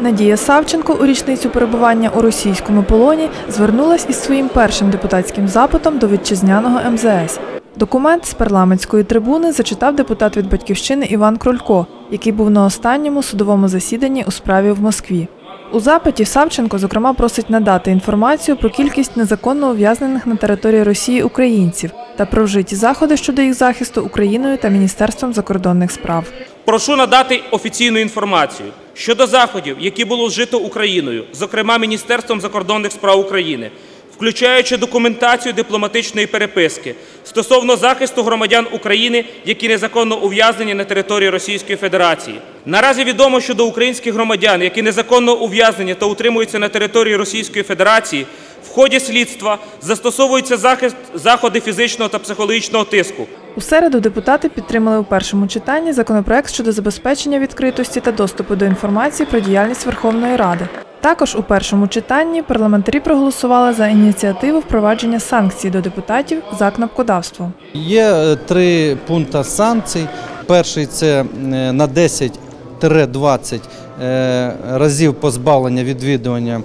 Надія Савченко у річницю перебування у російському полоні звернулась із своїм першим депутатським запитом до вітчизняного МЗС. Документ з парламентської трибуни зачитав депутат від батьківщини Іван Крулько, який був на останньому судовому засіданні у справі в Москві. У запиті Савченко, зокрема, просить надати інформацію про кількість незаконно ув'язнених на території Росії українців та про вжиті заходи щодо їх захисту Україною та Міністерством закордонних справ. Прошу надати офіційну інформацію щодо заходів, які було вжито Україною, зокрема Міністерством закордонних справ України, включаючи документацію дипломатичної переписки стосовно захисту громадян України, які незаконно ув'язнені на території Російської Федерації. Наразі відомо, що до українських громадян, які незаконно ув'язнені та утримуються на території Російської Федерації, в ході слідства застосовуються захист заходи фізичного та психологічного тиску, У середу депутати підтримали у першому читанні законопроект щодо забезпечення відкритості та доступу до інформації про діяльність Верховної Ради. Також у першому читанні парламентарі проголосували за ініціативу впровадження санкцій до депутатів за кнопкодавство. Є е, три пункти санкцій. Перший це е, на 10-20 е, разів позбавлення відвідування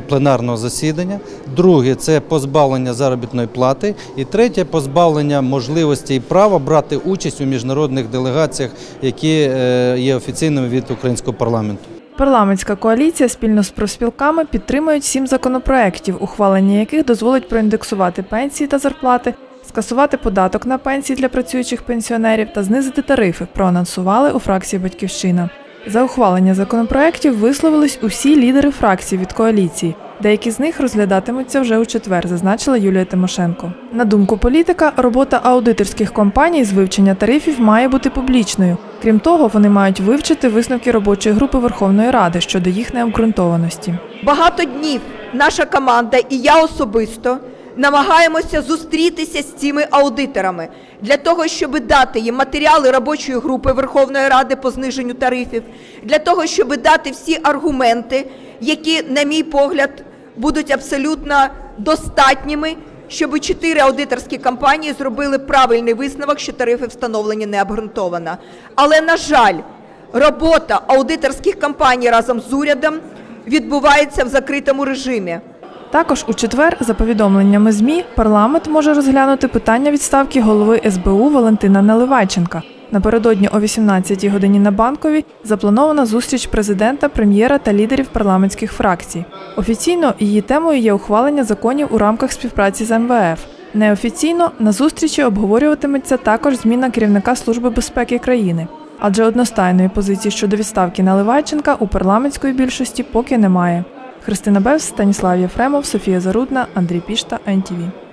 пленарного засідання. Друге це позбавлення заробітної плати. І третє позбавлення можливості і права брати участь у міжнародних делегаціях, які е, є офіційними від українського парламенту. Парламентська коаліція спільно з профспілками підтримують сім законопроєктів, ухвалення яких дозволить проіндексувати пенсії та зарплати, скасувати податок на пенсії для працюючих пенсіонерів та знизити тарифи, проанонсували у фракції Батьківщина. За ухвалення законопроєктів висловились усі лідери фракцій від коаліції. Деякі з них розглядатимуться вже у четвер, зазначила Юлія Тимошенко. На думку політика, робота аудиторських компаній з вивчення тарифів має бути публічною. Крім того, вони мають вивчити висновки робочої групи Верховної Ради щодо їх необґрунтованості. Багато днів наша команда і я особисто намагаємося зустрітися з цими аудиторами для того, щоб дати їм матеріали робочої групи Верховної Ради по зниженню тарифів, для того, щоб дати всі аргументи, які, на мій погляд, будуть абсолютно достатніми, щоб чотири аудиторські компанії зробили правильний висновок, що тарифи встановлені необґрунтовано. Але, на жаль, робота аудиторських компаній разом з урядом відбувається в закритому режимі. Також у четвер, за повідомленнями ЗМІ, парламент може розглянути питання відставки голови СБУ Валентина Наливайченка. Напередодні о 18-й годині на Банковій запланована зустріч президента, прем'єра та лідерів парламентських фракцій. Офіційно її темою є ухвалення законів у рамках співпраці з МВФ. Неофіційно на зустрічі обговорюватиметься також зміна керівника Служби безпеки країни. Адже одностайної позиції щодо відставки Наливайченка у парламентської більшості поки немає. Христина Бевс, Станіслав Єфремов, Софія Зарудна, Андрій Пішта, НТВ.